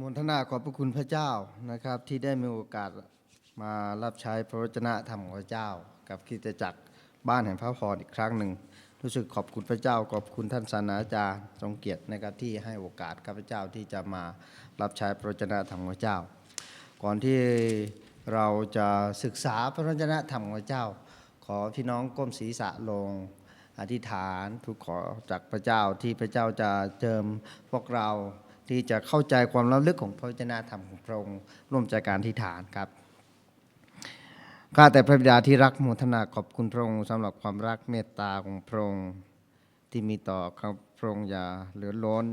มนทนาขอบพระคุณพระเจ้านะครับ ที่ได้มีโอกาสมารับใช้พระวจนะธรรมของพระเจ้า กับคริสตจักรบ้านแห่งพระพรอีกครั้งหนึ่ง รู้สึกขอบคุณพระเจ้าขอบคุณท่านศาสนาจารย์ทรงเกียรตินะครับที่ให้โอกาสข้าพเจ้าที่จะมารับใช้พระวจนะธรรมของพระเจ้า ก่อนที่เราจะศึกษาพระวจนะธรรมของพระเจ้า ขอพี่น้องก้มศีรษะลงอธิษฐานทุกขอจากพระเจ้าที่พระเจ้าจะเจิมพวกเรา ที่จะเข้าใจความล้ำลึกของพระวจนะธรรมของพระองค์ร่วมใจการอธิฐานครับข้าแต่พระบิดาที่รักโมทนาขอบคุณพระองค์สำหรับความรักเมตตาของพระองค์ที่มีต่อข้าพระองค์อย่าเหลือล้น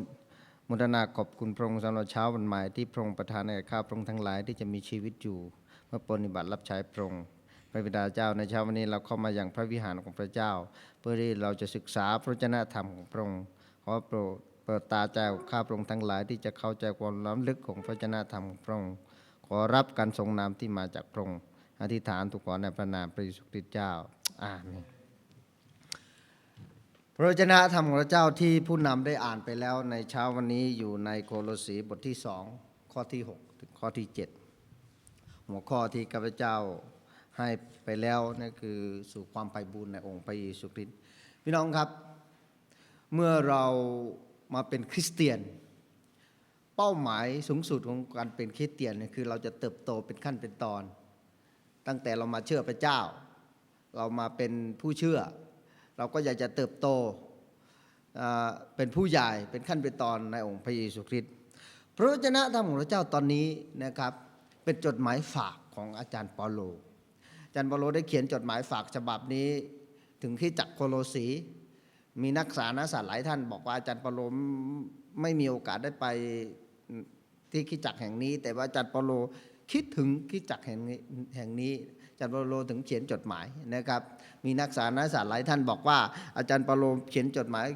โมทนาขอบคุณพระองค์สำหรับเช้าวันใหม่ที่พระองค์ประทานให้ข้าพระองค์ทั้งหลายที่จะมีชีวิตอยู่เมื่อปฏิบัติรับใช้พระองค์พระบิดาเจ้าในเช้าวันนี้เราเข้ามาอย่างพระวิหารของพระเจ้า เพื่อที่เราจะศึกษาพระวจนะธรรมของพระองค์ขอโปรด เปิดตาใจของข้าพระองค์ทั้งหลายที่จะเข้าใจความล้ำลึกของพระวจนะธรรมของพระองค์ขอรับการทรงนามที่มาจากพระองค์อธิษฐานทุกขอในพระนามพระเยซูคริสต์เจ้าอาเมนพระวจนะธรรมของพระเจ้าที่ผู้นำได้อ่านไปแล้วในเช้าวันนี้อยู่ในโคโลสีบทที่สองข้อที่หกถึงข้อที่เจ็ดหัวข้อที่ข้าพเจ้าให้ไปแล้วนั่นคือสู่ความไพบูรณ์ในองค์พระเยซูคริสต์พี่น้องครับ เมื่อเรา มาเป็นคริสเตียน เป้าหมายสูงสุดของการเป็นคริสเตียนเนี่ยคือเราจะเติบโตเป็นขั้นเป็นตอน ตั้งแต่เรามาเชื่อพระเจ้า เรามาเป็นผู้เชื่อ เราก็อยากจะเติบโตเป็นผู้ใหญ่เป็นขั้นเป็นตอนในองค์พระเยซูคริสต์พระวจนะธรรมของพระเจ้าตอนนี้นะครับเป็นจดหมายฝากของอาจารย์เปาโลอาจารย์เปาโลได้เขียนจดหมายฝากฉบับนี้ ถึงที่จักรโคโลสี มีนักสารศาสตร์หลายท่าน บอกว่าอาจารย์ปาโลไม่มีโอกาสได้ไปที่คิดจักแห่งนี้ แต่ว่าอาจารย์ปาโลคิดถึงคิดจักแห่งนี้แห่งนี้อาจารย์ปาโลถึงเขียนจดหมายนะครับ มีนักสารศาสตร์หลายท่านบอกว่า อาจารย์ปาโลเขียนจดหมาย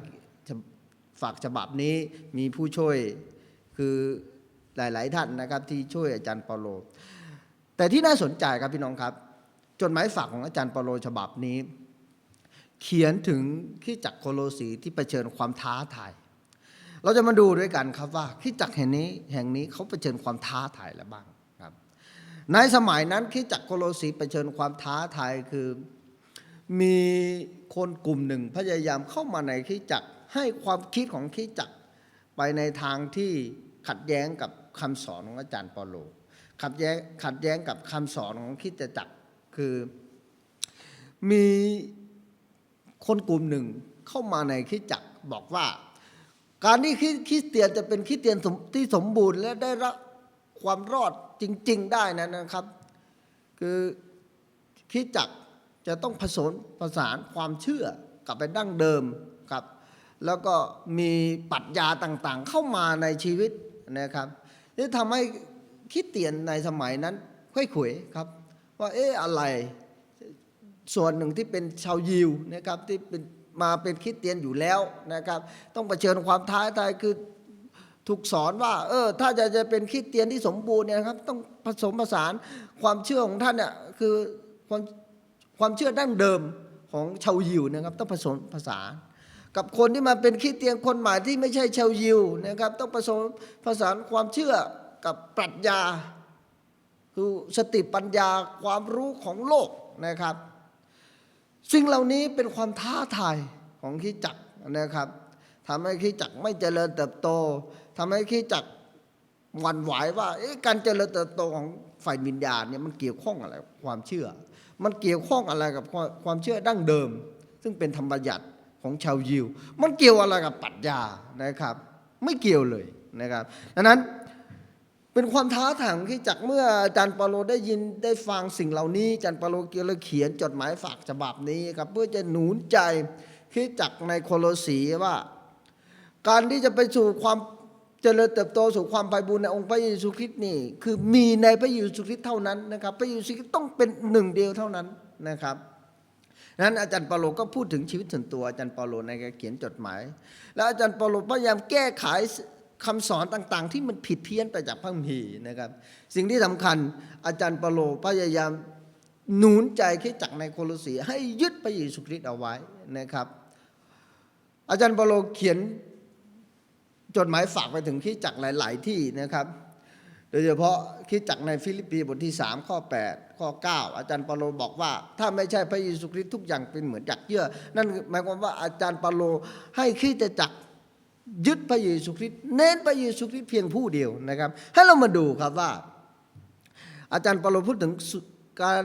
ฝากฉบับนี้มีผู้ช่วยคือหลาย ๆ ท่านนะครับที่ช่วยอาจารย์ปาโล แต่ที่น่าสนใจครับพี่น้องครับ จดหมายฝากของอาจารย์ปาโลฉบับนี้ เขียนถึงคริสตจักรโคโลสีที่เผชิญความท้าทาย เราจะมาดูด้วยกันครับว่าคริสตจักรแห่งนี้แห่งนี้เขาเผชิญความท้าทายอะไรบ้างครับ ในสมัยนั้นคริสตจักรโคโลสีเผชิญความท้าทายคือ มีคนกลุ่มหนึ่งพยายามเข้ามาในคริสตจักรให้ความคิดของคริสตจักรไปในทางที่ขัดแย้งกับคำสอนของอาจารย์ปาโลขัดแย้งขัดแย้งกับคำสอนของคริสตจักรคือมี คนกลุ่มหนึ่งเข้ามาในคริสตจักรบอกว่า การที่คริสเตียนจะเป็นคริสเตียนที่สมบูรณ์และได้รับความรอดจริง ๆ ได้นั้นนะครับ คือคริสตจักรจะต้องผสมผสานความเชื่อกับไปดั้งเดิมครับ แล้วก็มีปรัชญาต่างๆ เข้ามาในชีวิตนะครับนี่ทำให้คริดเตียนในสมัยนั้นค่อยขวยครับ ว่าเอ๊ะอะไร ส่วนหนึ่งที่เป็นชาวยิวนะครับที่เป็นมาเป็นคริดเตียนอยู่แล้วนะครับ ต้องเผชิญความท้าทายคือถูกสอนว่า เออ ถ้าจะจะเป็นคริดเตียนที่สมบูรณ์เนี่ยครับต้องผสมผสานความเชื่อของท่านเนี่ยคือความความเชื่อดั้งเดิมของชาวยิวนะครับ ต้องผสมผสานกับคนที่มาเป็นคริสเตียนคนใหม่ที่ไม่ใช่ชาวยิวนะครับ ต้องผสมผสานความเชื่อกับปรัชญา คือสติปัญญาความรู้ของโลกนะครับ สิ่งเหล่านี้เป็นความท้าทายของคริสตจักรนะครับทำให้คริสตจักรไม่เจริญเติบโตทำให้คริสตจักรหวั่นไหวว่าการเจริญเติบโตของฝ่ายวิญญาณเนี่ยมันเกี่ยวข้องอะไรความเชื่อ มันเกี่ยวข้องอะไรกับความความเชื่อดั้งเดิม ซึ่งเป็นธรรมบัญญัติของชาวยิว มันเกี่ยวอะไรกับปรัชญานะครับ ไม่เกี่ยวเลยนะครับดังนั้น เป็นความท้าทายของคริสตจักเมื่ออาจารย์ปาโลได้ยินได้ฟังสิ่งเหล่านี้อาจารย์ปาโลเกียเลยเขียนจดหมายฝากฉบับนี้ครับเพื่อจะหนุนใจคริสตจักในโคโลสีว่า การที่จะไปสู่ความเจริญเติบโตสู่ความไพบูรณ์ในองค์พระเยซูคริสต์นี่คือมีในพระเยซูคริสต์เท่านั้นนะครับ พระเยซูคริสต์ต้องเป็นหนึ่งเดียวเท่านั้นนะครับนั้นอาจารย์เปาโลก็พูดถึงชีวิตส่วนตัวอาจารย์เปาโลในการเขียนจดหมาย แล้วอาจารย์เปาโลพยายามแก้ไข คำสอนต่างๆ ที่มันผิดเพี้ยนไปจากพระคัมภีร์นะครับ สิ่งที่สำคัญอาจารย์เปโลพยายามหนุนใจคริสตจักรในโคโลสีให้ยึดพระเยซูคริสต์เอาไว้นะครับ อาจารย์เปโลเขียนจดหมายฝากไปถึงคริสตจักรหลาย ๆ ที่นะครับ โดยเฉพาะคิดจักรในฟิลิปปีบทที่ 3 ข้อ 8 ข้อ 9 อาจารย์เปโลบอกว่า ถ้าไม่ใช่พระเยซูคริสต์ทุกอย่างเป็นเหมือนจักเยื่อ นั่นหมายความว่าอาจารย์เปโลให้คริสตจักร ยึดพระเยซูคริสต์เน้นพระเยซูคริสต์เพียงผู้เดียวนะครับ ให้เรามาดูครับว่า อาจารย์ปาโลพูดถึงการ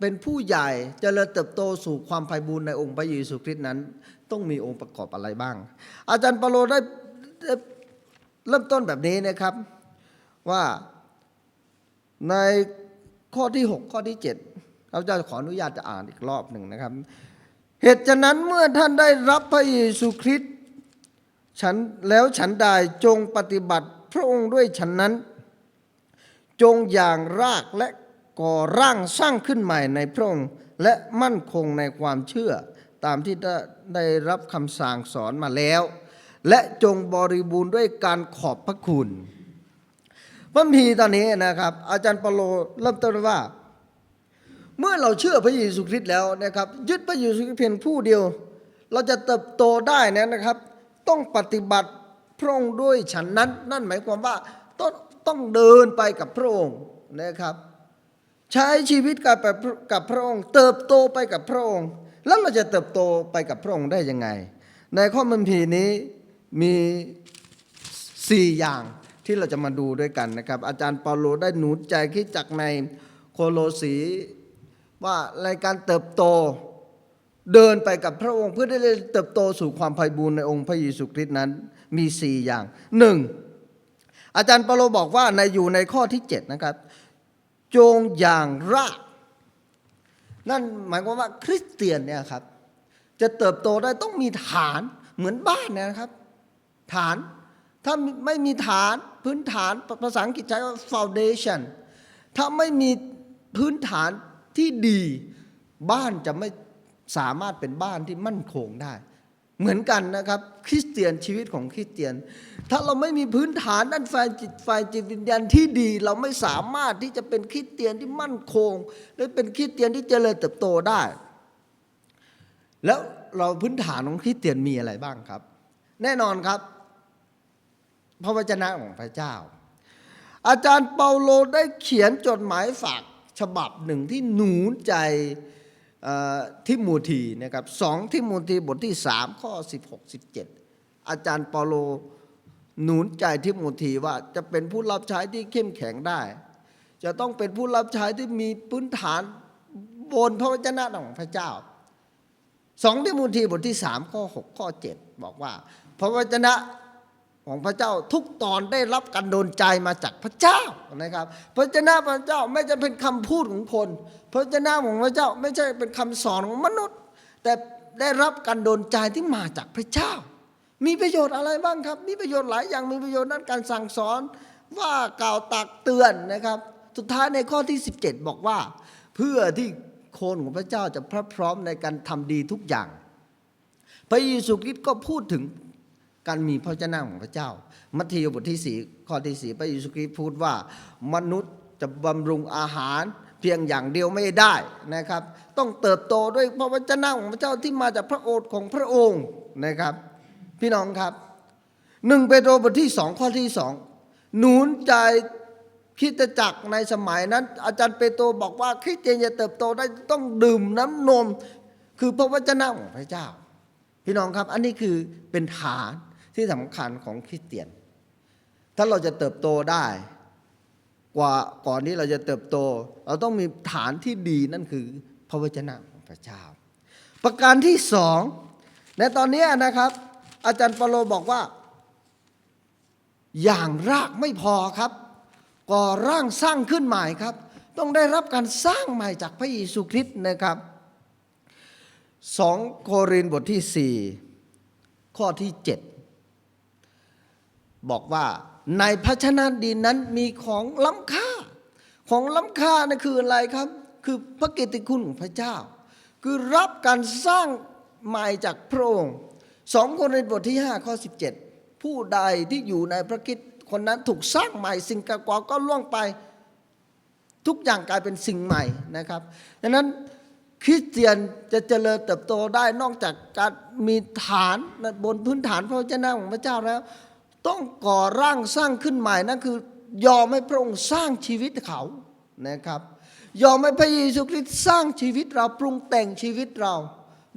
เป็นผู้ใหญ่เจริญเติบโตสู่ความไพบูรณ์ในองค์พระเยซูคริสต์นั้น ต้องมีองค์ประกอบอะไรบ้าง อาจารย์ปาโลได้เริ่มต้นแบบนี้นะครับว่าในข้อที่ 6 ข้อที่ 7เราจะขออนุญาตจะอ่านอีกรอบหนึ่งนะครับ เหตุฉะนั้นเมื่อท่านได้รับพระเยซูคริสต์ ฉันแล้วฉันใดจงปฏิบัติพระองค์ด้วยฉันนั้น จงอย่างรากและก่อร่างสร้างขึ้นใหม่ในพระองค์และมั่นคงในความเชื่อ ตามที่ได้รับคำสั่งสอนมาแล้ว และจงบริบูรณ์ด้วยการขอบพระคุณพระมีตอนนี้นะครับ อาจารย์เปาโลเริ่มต้นว่า เมื่อเราเชื่อพระเยซูคริสต์แล้วนะครับ ยึดพระเยซูคริสต์เพียงผู้เดียว เราจะเติบโตได้นะครับ ต้องปฏิบัติพระองค์ด้วยฉันนั้น นั่นหมายความว่าต้องต้องเดินไปกับพระองค์นะครับ ใช้ชีวิตกับกับพระองค์ เติบโตไปกับพระองค์ แล้วเราจะเติบโตไปกับพระองค์ได้ยังไง ในข้อมันพีร์นี้มีสี่อย่างที่เราจะมาดูด้วยกันนะครับ อาจารย์เปาโลได้หนุนใจคิดจากในโคโลสีว่าในการเติบโต เดินไปกับพระองค์เพื่อได้เติบโตสู่ความไพบูรณ์ในองค์พระเยซูคริสต์นั้นมีสี่อย่างหนึ่งอาจารย์เปาโลบอกว่าในอยู่ในข้อที่เจ็ดนะครับ จงอย่างรากนั่นหมายความว่าคริสเตียนเนี่ยครับ จะเติบโตได้ต้องมีฐานเหมือนบ้านเนยนะครับ ฐานถ้าไม่มีฐานพื้นฐานภาษาอังกฤษใช้ว่า foundation ถ้าไม่มีพื้นฐานที่ดี บ้านจะไม่ สามารถเป็นบ้านที่มั่นคงได้ เหมือนกันนะครับ คริสเตียนชีวิตของคริสเตียน ถ้าเราไม่มีพื้นฐานด้านฝ่ายจิตฝ่ายจิตวิญญาณที่ดี เราไม่สามารถที่จะเป็นคริสเตียนที่มั่นคงหรือเป็นคริสเตียนที่เจริญเติบโตได้ แล้วเราพื้นฐานของคริสเตียนมีอะไรบ้างครับ แน่นอนครับ พระวจนะของพระเจ้า อาจารย์เปาโลได้เขียนจดหมายฝากฉบับหนึ่งที่หนุนใจ ทิโมธีนะครับสองทิโมธีบทที่สามข้อ 16 17 อาจารย์เปาโลหนุนใจทิโมธีว่าจะเป็นผู้รับใช้ที่เข้มแข็งได้ จะต้องเป็นผู้รับใช้ที่มีพื้นฐานบนพระวจนะของพระเจ้าสองทิโมธีบทที่สามข้อ 6 ข้อ 7 บอกว่า พระวจนะ ของพระเจ้าทุกตอนได้รับการโดนใจมาจากพระเจ้านะครับพระเจ้าพระเจ้าไม่จะเป็นคำพูดของคนพระเจ้าของพระเจ้าไม่ใช่เป็นคำสอนของมนุษย์ แต่ได้รับการโดนใจที่มาจากพระเจ้า มีประโยชน์อะไรบ้างครับ มีประโยชน์หลายอย่างมีประโยชน์ด้านการสั่งสอนว่ากล่าวตักเตือนนะครับ สุดท้ายในข้อที่ 17 บอกว่า เพื่อที่คนของพระเจ้าจะพร้อมพร้อมในการทำดีทุกอย่าง พระเยซูคริสต์ก็พูดถึง การมีพระเจ้าของพระเจ้า มัทธิวบทที่สี่ข้อที่สี่พระเยซูคริสต์พูดว่า มนุษย์จะบำรุงอาหารเพียงอย่างเดียวไม่ได้นะครับ ต้องเติบโตด้วยพระวจนะของพระเจ้าที่มาจากพระโอษฐ์ของพระองค์นะครับ พี่น้องครับหนึ่งเปโตรบทที่สองข้อที่สองหนุนใจคริสตจักรในสมัยนั้น อาจารย์เปโตรบอกว่าคริสเตียนจะเติบโตได้ต้องดื่มน้ำนม คือพระวจนะของพระเจ้า พี่น้องครับ อันนี้คือเป็นฐาน ที่สำคัญของคริสเตียน ถ้าเราจะเติบโตได้ กว่าก่อนนี้เราจะเติบโต เราต้องมีฐานที่ดีนั่นคือพระวจนะของพระเจ้า ประการที่สองในตอนนี้นะครับ อาจารย์เปโลบอกว่า อย่างรากไม่พอครับ ก่อร่างสร้างขึ้นใหม่ครับ ต้องได้รับการสร้างใหม่จากพระเยซูคริสต์นะครับสองโครินธ์บทที่สี่ข้อที่เจ็ด บอกว่าในภาชนะดินนั้นมีของล้ำค่า ของล้ำค่านั่นคืออะไรครับ คือพระเกติคุณของพระเจ้า คือรับการสร้างใหม่จากพระองค์สองคนในบทที่5ข้อ17 ผู้ใดที่อยู่ในพระคิดคนนั้นถูกสร้างใหม่สิ่งเก่าก็ล่วงไปทุกอย่างกลายเป็นสิ่งใหม่นะครับดังนั้นคริสเตียนจะเจริญเติบโตได้นอกจากการมีฐานบนพื้นฐานพระเจ้าของพระเจ้าแล้ว ต้องก่อร่างสร้างขึ้นใหม่นั่นคือยอมให้พระองค์สร้างชีวิตเขานะครับ ยอมให้พระเยซูคริสต์สร้างชีวิตเราปรุงแต่งชีวิตเรา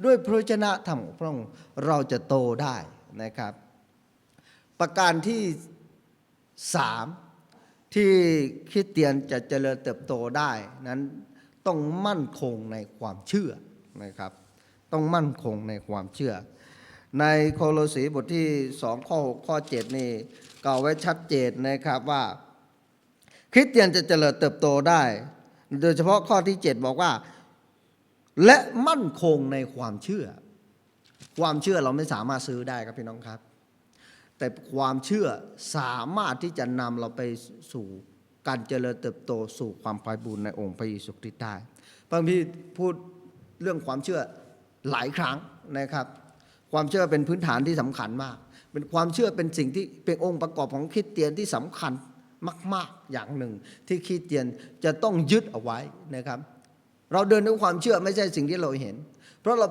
ด้วยพระวจนะธรรมของพระองค์เราจะโตได้นะครับ ประการที่สามที่คริสเตียนจะเจริญเติบโตได้นั้นต้องมั่นคงในความเชื่อนะครับ ต้องมั่นคงในความเชื่อ ในโคโลสีบทที่ 2 ข้อ 6 ข้อ 7 นี่กล่าวไว้ชัดเจนนะครับว่า คริสเตียนจะเจริญเติบโตได้ โดยเฉพาะข้อที่ 7 บอกว่า และมั่นคงในความเชื่อ ความเชื่อเราไม่สามารถซื้อได้ครับพี่น้องครับ แต่ความเชื่อสามารถที่จะนำเราไปสู่การเจริญเติบโตสู่ความไพบูรณ์ในองค์พระเยซูคริสต์ได้พระพี่พูดเรื่องความเชื่อหลายครั้งนะครับ ความเชื่อเป็นพื้นฐานที่สำคัญมาก เป็นความเชื่อเป็นสิ่งที่เป็นองค์ประกอบของคริสเตียนที่สำคัญมาก ๆอย่างหนึ่ง ที่คริสเตียนจะต้องยึดเอาไว้นะครับ เราเดินด้วยความเชื่อไม่ใช่สิ่งที่เราเห็น เพราะเรา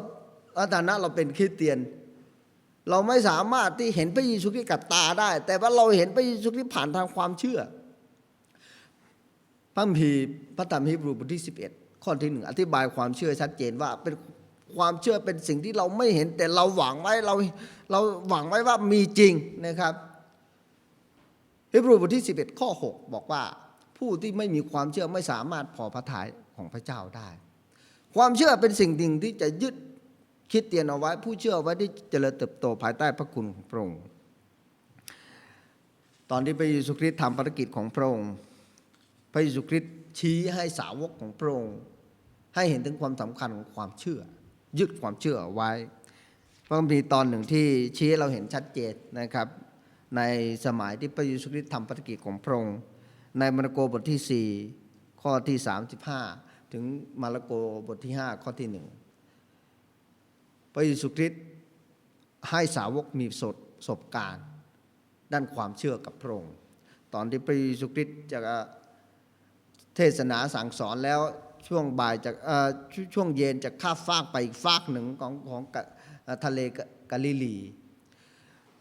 อาฐานะเราเป็นคริสเตียน เราไม่สามารถที่เห็นพระเยซูคริสต์กับตาได้ แต่ว่าเราเห็นพระเยซูคริสต์ผ่านทางความเชื่อพระมีพระธรรมฮีบรูบทที่ 11 ข้อที่หนึ่งอธิบายความเชื่อชัดเจนว่าเป็น ความเชื่อเป็นสิ่งที่เราไม่เห็นแต่เราหวังไว้เราเราหวังไว้ว่ามีจริงนะครับฮีบรูบทที่ 11 ข้อ 6 บอกว่า ผู้ที่ไม่มีความเชื่อไม่สามารถพอพระทัยของพระเจ้าได้ ความเชื่อเป็นสิ่งหนึ่งที่จะยึดคิดเตียนเอาไว้ ผู้เชื่อไว้ที่เจริญเติบโตภายใต้พระคุณของพระองค์ตอนที่พระเยซูคริสต์ทำภารกิจของพระองค์ พระเยซูคริสต์ชี้ให้สาวกของพระองค์ให้เห็นถึงความสำคัญของความเชื่อ ยึดความเชื่ออาไว้พระคัมภีร์ตอนหนึ่งที่ชี้ให้เราเห็นชัดเจนนะครับ ในสมัยที่พระเยซูคริสต์ทำภารกิจของพระองค์ในมาระโกบทที่ 4 ข้อที่ 35 ถึงมาระโกบทที่ 5 ข้อที่หนึ่งพระเยซูคริสต์ให้สาวกมีประสบการณ์ ด้านความเชื่อกับพระองค์ ตอนที่พระเยซูคริสต์จะเทศนาสั่งสอนแล้ว ช่วงบ่ายจากช่วงเย็นจะข้าฟากไปอีกฟากหนึ่งของของทะเลกาลิลี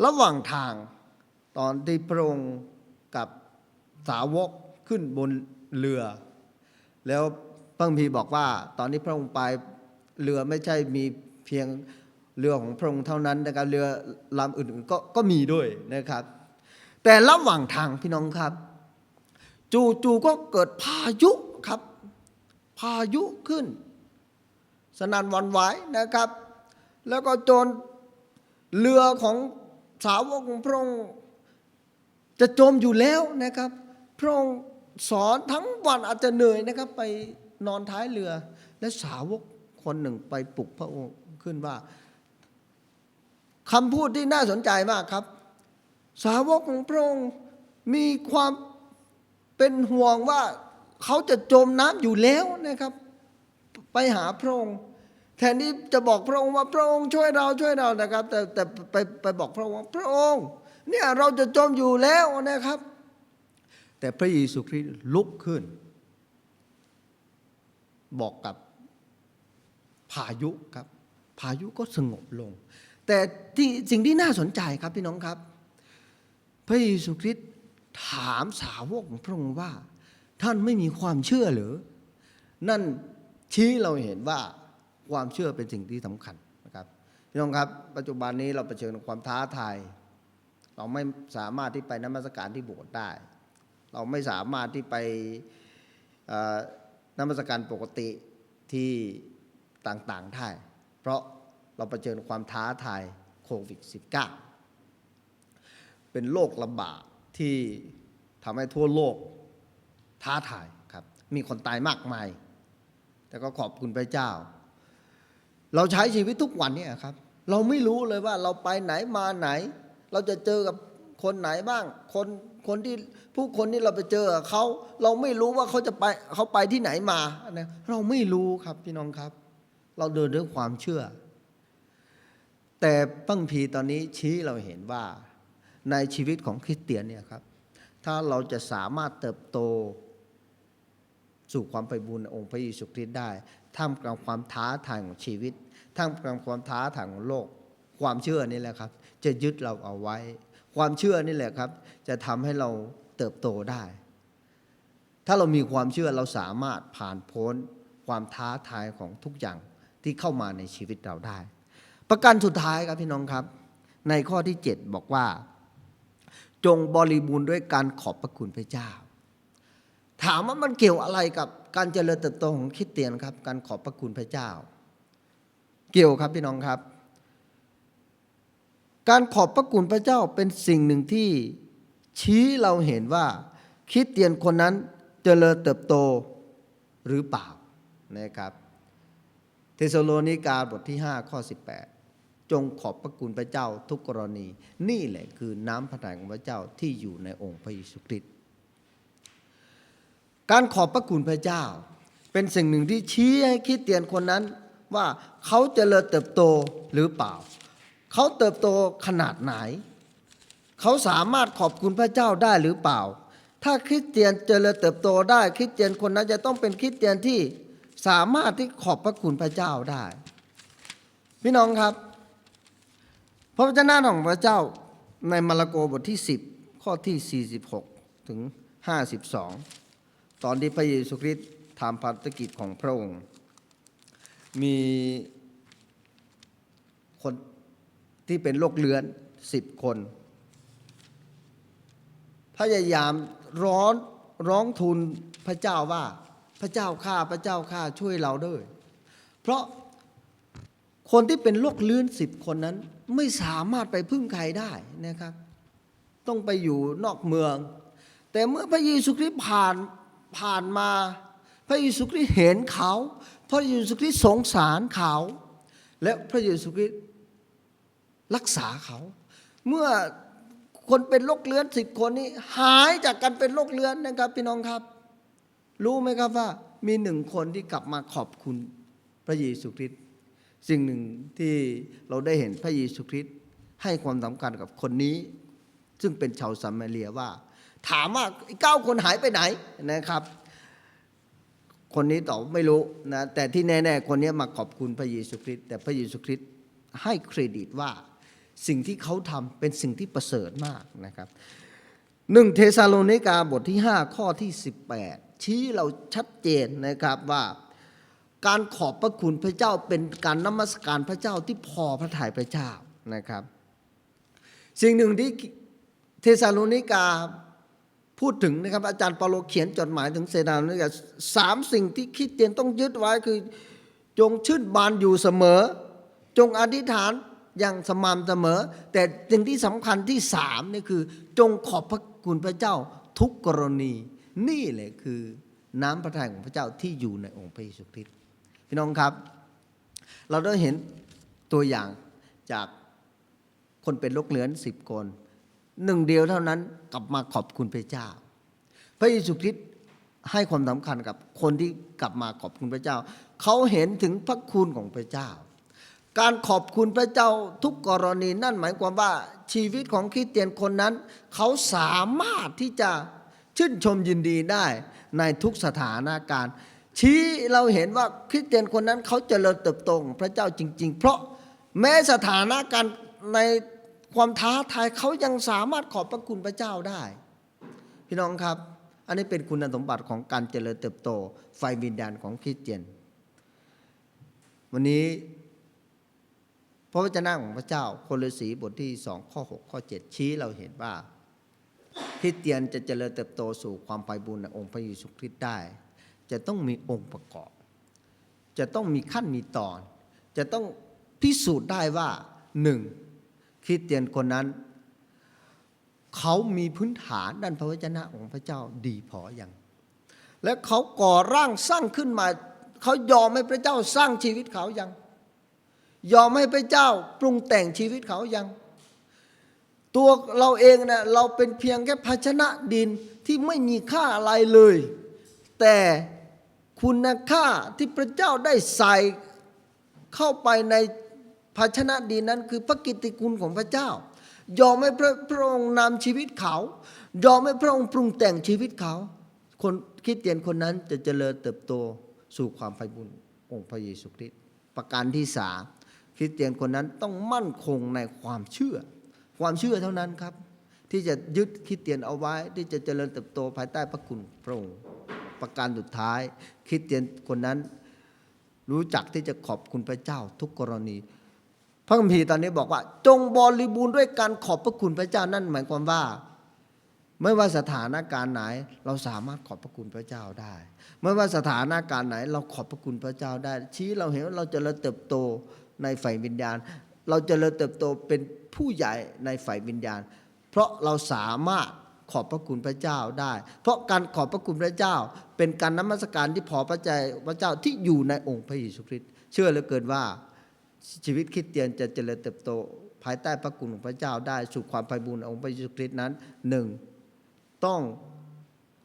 ระหว่างทางตอนที่พระองค์กับสาวกขึ้นบนเรือ แล้วพระคัมภีร์บอกว่า ตอนที่พระองค์ไปเรือไม่ใช่มีเพียงเรือของพระองค์เท่านั้นนะครับเรือลำอื่นๆก็ก็มีด้วยนะครับ แต่ระหว่างทางพี่น้องครับ จู่ๆก็เกิดพายุครับ พายุขึ้น สนั่นวันไหวนะครับ แล้วก็จนเรือของสาวกของพระองค์จะจมอยู่แล้วนะครับ พระองค์สอนทั้งวันอาจจะเหนื่อยนะครับไปนอนท้ายเรือ และสาวกคนหนึ่งไปปลุกพระองค์ขึ้นว่าคำพูดที่น่าสนใจมากครับ สาวกของพระองค์มีความเป็นห่วงว่า เขาจะจมน้ำอยู่แล้วนะครับ ไปหาพระองค์แทนที่จะบอกพระองค์ว่าพระองค์ช่วยเราช่วยเรานะครับ แต่แต่ไปไปบอกพระองค์ว่าพระองค์เนี่ยเราจะจมอยู่แล้วนะครับ แต่พระเยซูคริสต์ลุกขึ้น บอกกับพายุครับ พายุก็สงบลง แต่ที่สิ่งที่น่าสนใจครับพี่น้องครับ พระเยซูคริสต์ถามสาวกของพระองค์ว่า ท่านไม่มีความเชื่อหรือ นั่นชี้เราเห็นว่าความเชื่อเป็นสิ่งที่สำคัญนะครับพี่น้องครับปัจจุบันนี้เราเผชิญกับความท้าทาย เราไม่สามารถที่ไปนมัสการที่โบสถ์ได้ เราไม่สามารถที่ไปนมัสการปกติที่ต่างๆได้เพราะเราเผชิญความท้าทายโควิด -19 เป็นโรคระบาดที่ทำให้ทั่วโลก ท้าทายครับ มีคนตายมากมาย แต่ก็ขอบคุณพระเจ้า เราใช้ชีวิตทุกวันเนี่ยครับ เราไม่รู้เลยว่าเราไปไหนมาไหน เราจะเจอกับคนไหนบ้าง คนคนที่ผู้คนที่เราไปเจอเขาเราไม่รู้ว่าเขาจะไปเขาไปที่ไหนมาเราไม่รู้ครับพี่น้องครับ เราเดินด้วยความเชื่อ แต่ปังพีตอนนี้ชี้เราเห็นว่าในชีวิตของคริสเตียนเนี่ยครับ ถ้าเราจะสามารถเติบโต สู่ความไปบูรณ์ในองค์พระเยซูคริสต์ได้ท่ามกลางความท้าทายของชีวิตท่ามกลางความท้าทายของโลก ความเชื่อนี่แหละครับ จะยึดเราเอาไว้ ความเชื่อนี่แหละครับ จะทำให้เราเติบโตได้ ถ้าเรามีความเชื่อเราสามารถผ่านพ้นความท้าทายของทุกอย่างที่เข้ามาในชีวิตเราได้ ประการสุดท้ายครับพี่น้องครับ ในข้อที่ 7 บอกว่า จงบริบูรณ์ด้วยการขอบพระคุณพระเจ้า ถามว่ามันเกี่ยวอะไรกับการเจริญเติบโตของคริสเตียนครับ การขอบพระคุณพระเจ้า เกี่ยวครับพี่น้องครับ การขอบพระคุณพระเจ้าเป็นสิ่งหนึ่งที่ชี้เราเห็นว่าคริสเตียนคนนั้นเจริญเติบโตหรือเปล่านะครับ เทสโลนิกาบทที่ 5 ข้อ 18 จงขอบพระคุณพระเจ้าทุกกรณี นี่แหละคือน้ำพระทัยของพระเจ้าที่อยู่ในองค์พระเยซูคริสต์ การขอบพระคุณพระเจ้า เป็นสิ่งหนึ่งที่ชี้ให้คริสเตียนคนนั้นว่าเขาเจริญเติบโตหรือเปล่า เขาเติบโตขนาดไหน เขาสามารถขอบคุณพระเจ้าได้หรือเปล่า ถ้าคริสเตียนเจริญเติบโตได้คริสเตียนคนนั้นจะต้องเป็นคริสเตียนที่สามารถที่ขอบพระคุณพระเจ้าได้ พี่น้องครับ พระวจนะของพระเจ้าในมาระโกบทที่ 10 ข้อที่ 46 ถึง 52 ตอนที่พระเยซูคริสต์ทำภารกิจของพระองค์ มีคนที่เป็นโรคเลื้อนสิบคน พยายามร้อนร้องทูลพระเจ้าว่าพระเจ้าข้าพระเจ้าข้าช่วยเราด้วย เพราะคนที่เป็นโรคเลื้อนสิบคนนั้นไม่สามารถไปพึ่งใครได้นะครับ ต้องไปอยู่นอกเมือง แต่เมื่อพระเยซูคริสต์ผ่าน ผ่านมา พระเยซูคริสต์เห็นเขา พระเยซูคริสต์สงสารเขา และพระเยซูคริสต์รักษาเขา เมื่อคนเป็นโรคเลื้อนสิบคนนี้ หายจากการเป็นโรคเลื้อนนะครับพี่น้องครับ รู้ไหมครับว่ามีหนึ่งคนที่กลับมาขอบคุณพระเยซูคริสต์สิ่งหนึ่งที่เราได้เห็นพระเยซูคริสต์ให้ความสำคัญกับคนนี้ ซึ่งเป็นชาวซัมมาเรียว่า ถามว่าเก้าคนหายไปไหนนะครับ คนนี้ตอบไม่รู้นะแต่ที่แน่ ๆ คนนี้มาขอบคุณพระเยซูคริสต์แต่พระเยซูคริสต์ให้เครดิตว่าสิ่งที่เขาทำเป็นสิ่งที่ประเสริฐมากนะครับหนึ่งเทสาโลนิกาบทที่ 5 ข้อที่ 18 ชี้เราชัดเจนนะครับว่าการขอบพระคุณพระเจ้าเป็นการนมัสการพระเจ้าที่พอพระทัยพระเจ้านะครับ สิ่งหนึ่งที่เทสาโลนิกา พูดถึงนะครับอาจารย์เปาโลเขียนจดหมายถึงเซนาโลนิกาสามสิ่งที่คริดเตียนต้องยึดไว้คือ จงชื่นบานอยู่เสมอ จงอธิษฐานอย่างสม่ำเสมอ แต่สิ่งที่สำคัญที่สามนี่คือ จงขอบพระคุณพระเจ้าทุกกรณี นี่แหละคือน้ำพระทัยของพระเจ้าที่อยู่ในองค์พระเยซูคริสต์พี่น้องครับ เราได้เห็นตัวอย่างจากคนเป็นโรคเลื้อนสิบคน หนึ่งเดียวเท่านั้นกลับมาขอบคุณพระเจ้า พระเยซูคริสต์ให้ความสำคัญกับคนที่กลับมาขอบคุณพระเจ้า เขาเห็นถึงพระคุณของพระเจ้า การขอบคุณพระเจ้าทุกกรณีนั่นหมายความว่าชีวิตของคริสเตียนคนนั้น เขาสามารถที่จะชื่นชมยินดีได้ในทุกสถานการณ์ ชี้เราเห็นว่าคริสเตียนคนนั้นเขาเจริญเติบโตของพระเจ้าจริง ๆ เพราะแม้สถานการณ์ใน ความท้าทายเขายังสามารถขอบพระคุณพระเจ้าได้ พี่น้องครับ อันนี้เป็นคุณสมบัติของการเจริญเติบโตไฟวิญญาณของคริสเตียน วันนี้ พระวจนะของพระเจ้าโคลสีบทที่สองข้อ6ข้อ7ชี้เราเห็นว่าคริสเตียนจะเจริญเติบโตสู่ความไปบุญในองค์พระเยซูคริสต์ได้ จะต้องมีองค์ประกอบ จะต้องมีขั้นมีตอน จะต้องพิสูจน์ได้ว่าหนึ่ง คริสเตียนคนนั้น เขามีพื้นฐานด้านพระวจนะของพระเจ้าดีพออย่าง และเขาก่อร่างสร้างขึ้นมา เขายอมให้พระเจ้าสร้างชีวิตเขายัง ยอมให้พระเจ้าปรุงแต่งชีวิตเขายัง ตัวเราเองเนะ่ยเราเป็นเพียงแค่ภาชนะดินที่ไม่มีค่าอะไรเลย แต่คุณค่าที่พระเจ้าได้ใส่เข้าไปใน ภาชนะดินนั้นคือพระกิตติคุณของพระเจ้า ยอมให้พระพระองค์นำชีวิตเขา ยอมให้พระองค์ปรุงแต่งชีวิตเขา คนคริสเตียนคนนั้นจะเจริญเติบโตสู่ความไฟบุญองค์พระเยซูคริสต์ประการที่สามคริสเตียนคนนั้นต้องมั่นคงในความเชื่อ ความเชื่อเท่านั้นครับ ที่จะยึดคริดเตียนเอาไว้ ที่จะเจริญเติบโตภายใต้พระคุณพระองค์ประการสุดท้ายคริดเตียนคนนั้นรู้จักที่จะขอบคุณพระเจ้าทุกกรณี พระคัมภีร์ตอนนี้บอกว่า จงบริบูรณ์ด้วยการขอบพระคุณพระเจ้านั่นหมายความว่า ไม่ว่าสถานการณ์ไหน เราสามารถขอบพระคุณพระเจ้าได้ ไม่ว่าสถานการณ์ไหน เราขอบพระคุณพระเจ้าได้ ชี้เราเห็นว่าเราจะเริญเติบโตในฝ่ายวิญญาณ เราจะเริญเติบโตเป็นผู้ใหญ่ในฝ่ายวิญญาณ เพราะเราสามารถขอบพระคุณพระเจ้าได้ เพราะการขอบพระคุณพระเจ้า เป็นการนมัสการที่พอพระใจพระเจ้าที่อยู่ในองค์พระเยซูคริสต์เชื่อเหลือเกินว่า ชีวิตคริสเตียนจะเจริญเติบโต ภายใต้พระคุณของพระเจ้าได้สู่ความไพบูรย์ขององค์พระเยซูคริสต์นั้นหนึ่งต้อง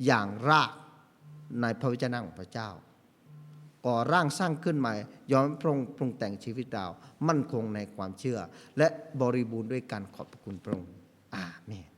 อย่างรากในพระวจนะของพระเจ้า ก่อร่างสร้างขึ้นใหม่ยอมพระองปรุงแต่งชีวิตเรามั่นคงในความเชื่อ และบริบูรณ์ด้วยการขอบพระคุณพระองค์อาเมน